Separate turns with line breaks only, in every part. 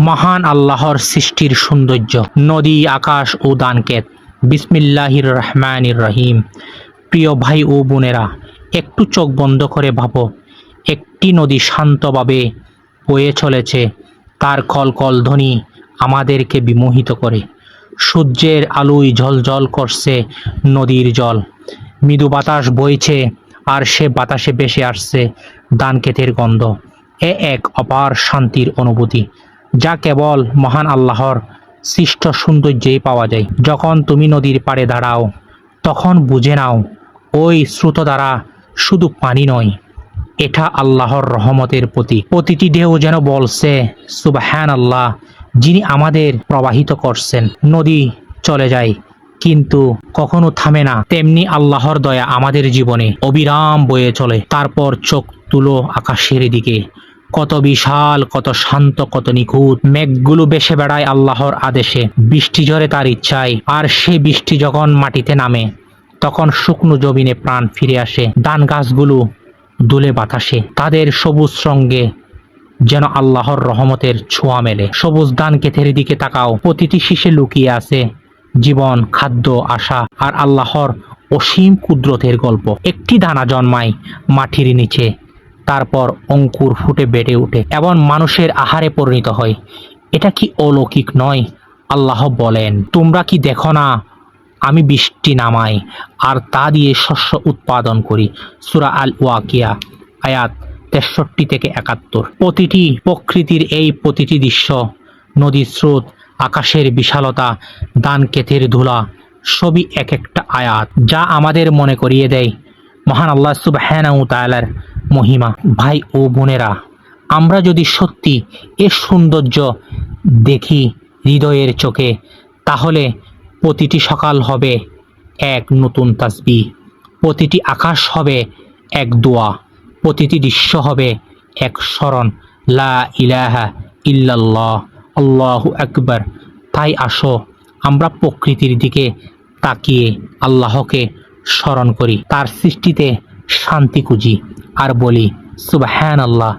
মহান আল্লাহর সৃষ্টির সৌন্দর্য, নদী, আকাশ ও দানকেত। বিসমিল্লাহির রহমানির রহিম। প্রিয় ভাই ও বোনেরা, একটু চোখ বন্ধ করে ভাবো, একটি নদী শান্তভাবে বয়ে চলেছে, তার কলকল ধ্বনি আমাদেরকে বিমোহিত করে। সূর্যের আলোয় ঝলঝল করছে নদীর জল। মৃদু বাতাস বইছে আর সে বাতাসে ভেসে আসছে দানকেতের গন্ধ। এ এক অপার শান্তির অনুভূতি। যা কেবল মহান আল্লাহর সৃষ্ট সৌন্দর্যেই পাওয়া যায়। যখন তুমি নদীর পাড়ে দাঁড়াও, তখন বুঝে নাও, ওই স্রোত দ্বারা শুধু পানি নয়, এটা আল্লাহর রহমতের প্রতি প্রতিটি ঢেউ যেন বলছে সুবাহান আল্লাহ যিনি আমাদের প্রবাহিত করছেন। নদী চলে যায়, কিন্তু কখনো থামে না। তেমনি আল্লাহর দয়া আমাদের জীবনে অবিরাম বয়ে চলে। তারপর চোখ তুলো আকাশের দিকে। কত বিশাল, কত শান্ত, কত নিখুঁত। মেঘগুলো বেসে বেড়ায় আল্লাহর আদেশে। বৃষ্টি ঝরে তার ইচ্ছায়। আর সে বৃষ্টি যখন মাটিতে নামে, তখন শুকনো জমিনে প্রাণ ফিরে আসে। ধান গাছগুলো দুলে বাতাসে। তাদের সবুজ সঙ্গে যেন আল্লাহর রহমতের ছোঁয়া মেলে। সবুজ দান কেথের দিকে তাকাও। প্রতিটি শীষে লুকিয়ে আছে জীবন, খাদ্য, আশা আর আল্লাহর অসীম কুদরতের গল্প। একটি দানা জন্মায় মাটির নিচে। তারপর অঙ্কুর ফুটে বেড়ে ওঠে এবং মানুষের আহারে পরিণত হয়। এটা কি অলৌকিক নয়? আল্লাহ বলেন, তোমরা কি দেখো না? আমি বৃষ্টি নামাই আর তা দিয়ে শস্য উৎপাদন করি। সুরা আল ওয়াকিয়া আয়াত তেষট্টি থেকে একাত্তর। প্রতিটি প্রকৃতির এই প্রতিটি দৃশ্য, নদীর স্রোত, আকাশের বিশালতা দান কেতের ধুলা, সবই এক একটা আয়াত যা আমাদের মনে করিয়ে দেয়। মহান আল্লাহ তাআলার মহিমা, ভাই ও বোনেরা, আমরা যদি সত্যি এর সৌন্দর্য দেখি হৃদয়ের চোখে, তাহলে প্রতিটি সকাল হবে এক নতুন তাসবি, প্রতিটি আকাশ হবে এক দোয়া, প্রতিটি দৃশ্য হবে এক স্মরণ, লা ইলাহা ইল্লাল্লাহ, আল্লাহু আকবার। তাই আসো, আমরা প্রকৃতির দিকে তাকিয়ে আল্লাহকে স্মরণ করি, তার সৃষ্টিতে শান্তি খুঁজি। আর বলি সুবাহ আল্লাহ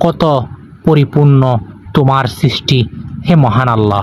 কত পরিপূর্ণ তোমার সৃষ্টি হে মহান আল্লাহ।